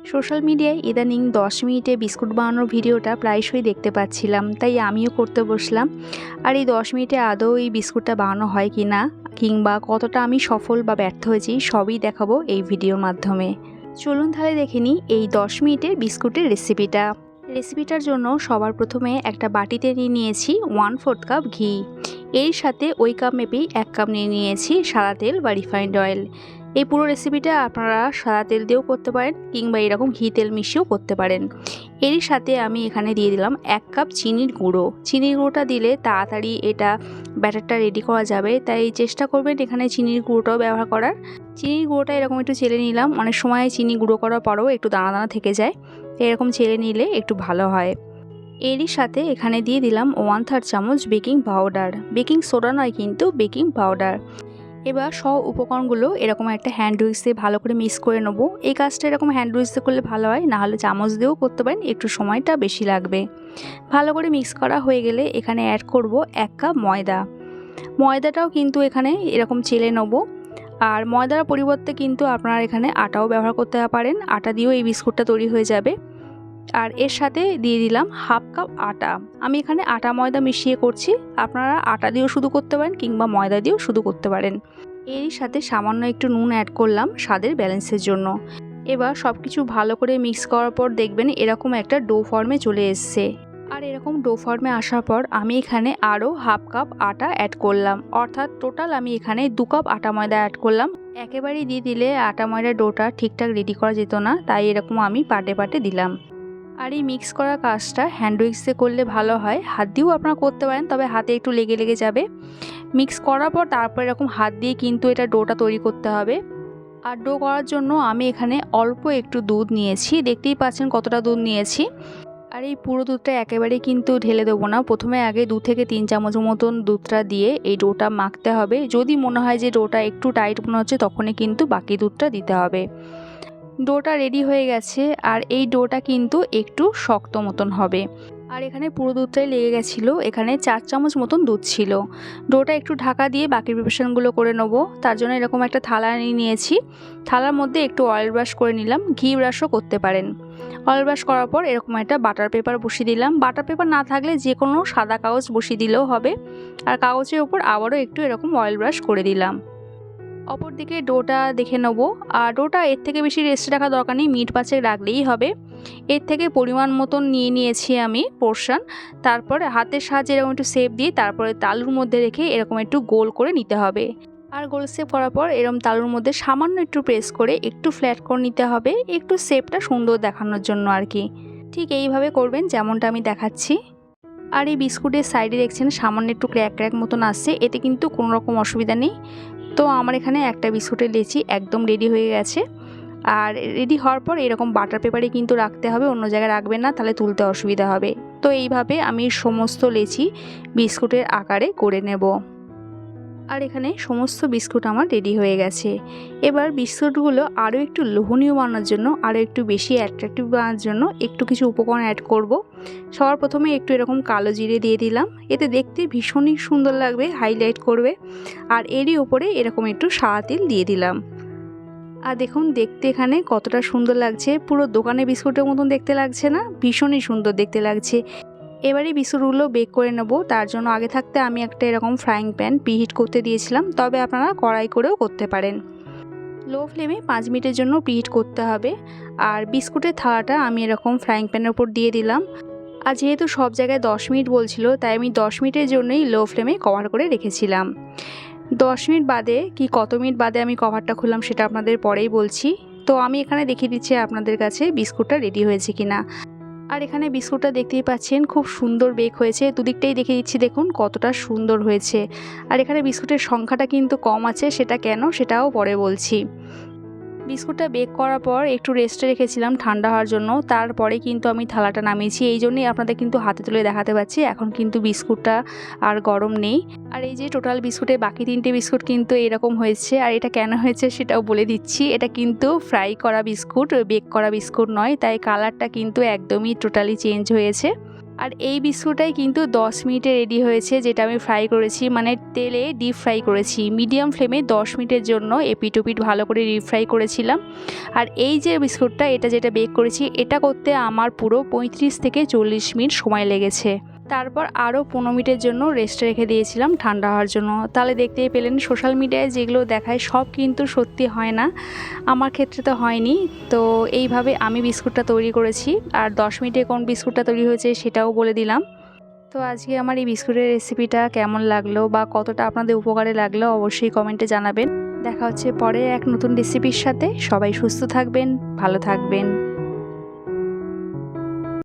Social মিডিয়ায় ইদানিং দশ মিনিটে বিস্কুট বানানোর ভিডিওটা প্রায়শই দেখতে পাচ্ছিলাম, তাই আমিও করতে বসলাম। আর এই দশ মিনিটে আদৌ এই বিস্কুটটা বানানো হয় কি না, কিংবা কতটা আমি সফল বা ব্যর্থ হয়েছি, সবই দেখাবো এই ভিডিওর মাধ্যমে। চলুন তাহলে দেখে নিই এই দশ মিনিটের বিস্কুটের রেসিপিটা। রেসিপিটার জন্য সবার প্রথমে একটা বাটিতে নিয়ে নিয়েছি ওয়ান ফোর্থ কাপ ঘি। এর সাথে ওই কাপ মেপেই এক কাপ নিয়ে নিয়েছি সাদা তেল বা রিফাইন্ড অয়েল। এই পুরো রেসিপিটা আপনারা সাদা তেল দিয়েও করতে পারেন কিংবা এরকম ঘি তেল মিশিয়েও করতে পারেন। এরই সাথে আমি এখানে দিয়ে দিলাম এক কাপ চিনির গুঁড়ো। চিনির গুঁড়োটা দিলে তাড়াতাড়ি এটা ব্যাটারটা রেডি করা যাবে। তাই চেষ্টা করবেন এখানে চিনির গুঁড়োটাও ব্যবহার করার। চিনির গুঁড়োটা এরকম একটু চেলে নিলাম। অনেক সময় চিনি গুঁড়ো করার পরেও একটু দানা দানা থেকে যায়। এরকম চেলে নিলে একটু ভালো হয়। এরই সাথে এখানে দিয়ে দিলাম ওয়ান থার্ড চামচ বেকিং পাউডার বেকিং সোডা নয় কিন্তু বেকিং পাউডার এবার সব উপকরণগুলো এরকম একটা হ্যান্ড উইক্স দিয়ে ভালো করে মিক্স করে নেব। এই কাজটা এরকম হ্যান্ড উইক্স দিয়ে করলে ভালো হয়, না হলে চামচ দিয়েও করতে পারেন, একটু সময়টা বেশি লাগবে। ভালো করে মিক্স করা হয়ে গেলে এখানে অ্যাড করব এক কাপ ময়দা। ময়দাটাও কিন্তু এখানে এরকম চেলে নেব। আর ময়দার পরিবর্তে কিন্তু আপনারা এখানে আটাও ব্যবহার করতে পারেন, আটা দিয়েও এই বিস্কুটটা তৈরি হয়ে যাবে। আর এর সাথে দিয়ে দিলাম হাফ কাপ আটা। আমি এখানে আটা ময়দা মিশিয়ে করছি। আপনারা আটা দিয়েও শুধু করতে পারেন কিংবা ময়দা দিয়েও শুধু করতে পারেন। এরই সাথে সামান্য একটু নুন অ্যাড করলাম স্বাদের ব্যালেন্সের জন্য। এবার সব কিছু ভালো করে মিক্স করার পর দেখবেন এরকম একটা ডো ফর্মে চলে এসছে। আর এরকম ডো ফর্মে আসার পর আমি এখানে আরও হাফ কাপ আটা অ্যাড করলাম। অর্থাৎ টোটাল আমি এখানে দু কাপ আটা ময়দা অ্যাড করলাম। একেবারেই দিয়ে দিলে আটা ময়দা ডোটা ঠিকঠাক রেডি করা যেত না, তাই এরকম আমি পাটে পাটে দিলাম। আর এই মিক্স করা কাজটা হ্যান্ড উইক্সে করলে ভালো হয়। হাত দিয়েও আপনারা করতে পারেন, তবে হাতে একটু লেগে লেগে যাবে। মিক্স করার পর তারপর এরকম হাত দিয়ে কিন্তু এটা ডোটা তৈরি করতে হবে। আর ডো করার জন্য আমি এখানে অল্প একটু দুধ নিয়েছি। দেখতেই পাচ্ছেন কতটা দুধ নিয়েছি। আর এই পুরো দুধটা একেবারেই কিন্তু ঢেলে দেবো না। প্রথমে আগে দু থেকে তিন চামচ মতন দুধটা দিয়ে এই ডোটা মাখতে হবে। যদি মনে হয় যে ডোটা একটু টাইট মনে হচ্ছে, তখনই কিন্তু বাকি দুধটা দিতে হবে। ডোটা রেডি হয়ে গেছে, আর এই ডোটা কিন্তু একটু শক্ত মতন হবে। আর এখানে পুরো দুধটাই লেগে গেছিল, এখানে চার চামচ মতন দুধ ছিল। ডোটা একটু ঢাকা দিয়ে বাকি প্রিপারেশনগুলো করে নেব। তার জন্য এরকম একটা থালা নিয়ে নিয়েছি। থালার মধ্যে একটু অয়েল ব্রাশ করে নিলাম, ঘি ব্রাশও করতে পারেন। অয়েল ব্রাশ করার পর এরকম একটা বাটার পেপার বসিয়ে দিলাম। বাটার পেপার না থাকলে যে কোনো সাদা কাগজ বসিয়ে দিলেও হবে। আর কাগজের ওপর আবারও একটু এরকম অয়েল ব্রাশ করে দিলাম। অপরদিকে ডোটা দেখে নেব। আর ডোটা এর থেকে বেশি রেস্টে রাখা দরকার নেই মিট পাচে রাখলেই হবে। এর থেকে পরিমাণ মতন নিয়ে নিয়েছি আমি পোর্শন তারপরে হাতের সাহায্যে এরকম একটু সেপ দিয়ে তারপরে তালুর মধ্যে রেখে এরকম একটু গোল করে নিতে হবে। আর গোল সেপ করার পর এরকম তালুর মধ্যে সামান্য একটু প্রেস করে একটু ফ্ল্যাট করে নিতে হবে, একটু শেপটা সুন্দর দেখানোর জন্য আর কি। ঠিক এইভাবে করবেন যেমনটা আমি দেখাচ্ছি। আর এই বিস্কুটের সাইডে দেখছেন সামান্য একটু ক্র্যাক ক্র্যাক মতন আসছে, এতে কিন্তু কোনো রকম অসুবিধা নেই। তো আমার এখানে একটা বিস্কুটের লেচি একদম রেডি হয়ে গেছে। আর রেডি হওয়ার পর এরকম বাটার পেপারে কিন্তু রাখতে হবে, অন্য জায়গায় রাখবেন না, তাহলে তুলতে অসুবিধা হবে। তো এইভাবে আমি সমস্ত লেচি বিস্কুটের আকারে করে নেব। আর এখানে সমস্ত বিস্কুট আমার রেডি হয়ে গেছে। এবার বিস্কুটগুলো আরও একটু লোহনীয় বানানোর জন্য আরও একটু বেশি অ্যাট্রাকটিভ বানানোর জন্য একটু কিছু উপকরণ অ্যাড করব। সবার প্রথমে একটু এরকম কালো জিরে দিয়ে দিলাম। এতে দেখতে ভীষণই সুন্দর লাগবে হাইলাইট করবে। আর এরই উপরে এরকম একটু সাদা তেল দিয়ে দিলাম। আর দেখুন, দেখতে এখানে কতটা সুন্দর লাগছে। পুরো দোকানে বিস্কুটের মতন দেখতে লাগছে না? ভীষণই সুন্দর দেখতে লাগছে। এবারে বিস্কুটগুলো বেক করে নেব। তার জন্য আগে থাকতে আমি একটা এরকম ফ্রাইং প্যান প্রিহিট করতে দিয়েছিলাম। তবে আপনারা কড়াই করেও করতে পারেন। লো ফ্লেমে পাঁচ মিনিটের জন্য প্রিহিট করতে হবে। আর বিস্কুটের থালাটা আমি এরকম ফ্রাইং প্যানের উপর দিয়ে দিলাম। আর যেহেতু সব জায়গায় দশ মিনিট বলছিল, তাই আমি দশ মিনিটের জন্যই লো ফ্লেমে কভার করে রেখেছিলাম। দশ মিনিট বাদে কি কত মিনিট বাদে আমি কভারটা খুললাম সেটা আপনাদের পরেই বলছি। তো আমি এখানে দেখিয়ে দিচ্ছি আপনাদের কাছে বিস্কুটটা রেডি হয়েছে কিনা। আর এখানে বিস্কুটটা দেখতেই পাচ্ছেন, খুব সুন্দর বেক হয়েছে। দুদিকটাই দেখে দিচ্ছি, দেখুন কতটা সুন্দর হয়েছে। আর এখানে বিস্কুটের সংখ্যাটা কিন্তু কম আছে, সেটা কেন সেটাও পরে বলছি। বিস্কুটটা বেক করার পর একটু রেস্টে রেখেছিলাম ঠান্ডা হওয়ার জন্য। তারপরে কিন্তু আমি থালাটা নামিয়েছি। এই জন্যই আপনাদের কিন্তু হাতে তুলে দেখাতে পাচ্ছি। এখন কিন্তু বিস্কুটটা আর গরম নেই। আর এই যে টোটাল বিস্কুটে বাকি তিনটে বিস্কুট কিন্তু এরকম হয়েছে। আর এটা কেন হয়েছে সেটাও বলে দিচ্ছি। এটা কিন্তু ফ্রাই করা বিস্কুট বেক করা বিস্কুট নয়। তাই কালারটা কিন্তু একদমই টোটালি চেঞ্জ হয়েছে। আর এই বিস্কুটটাই কিন্তু 10 মিনিটে রেডি হয়েছে, যেটা আমি ফ্রাই করেছি। মানে তেলে ডিপ ফ্রাই করেছি। মিডিয়াম ফ্লেমে 10 মিনিটের জন্য এপিট ওপিট ভালো করে ডিপ ফ্রাই করেছিলাম। আর এই যে বিস্কুটটা, এটা যেটা বেক করেছি, এটা করতে আমার পুরো 35 থেকে চল্লিশ মিনিট সময় লেগেছে। তারপর আরও পনেরো মিনিটের জন্য রেস্টে রেখে দিয়েছিলাম ঠান্ডা হওয়ার জন্য। তাহলে দেখতেই পেলেন সোশ্যাল মিডিয়ায় যেগুলো দেখায় সব কিন্তু সত্যি হয় না। আমার ক্ষেত্রে তো হয়নি। তো এইভাবে আমি বিস্কুটটা তৈরি করেছি। আর দশ মিনিটে কোন বিস্কুটটা তৈরি হয়েছে সেটাও বলে দিলাম। তো আজকে আমার এই বিস্কুটের রেসিপিটা কেমন লাগল বা কতটা আপনাদের উপকারে লাগল অবশ্যই কমেন্টে জানাবেন। দেখা হচ্ছে পরে এক নতুন রেসিপির সাথে। সবাই সুস্থ থাকবেন, ভালো থাকবেন।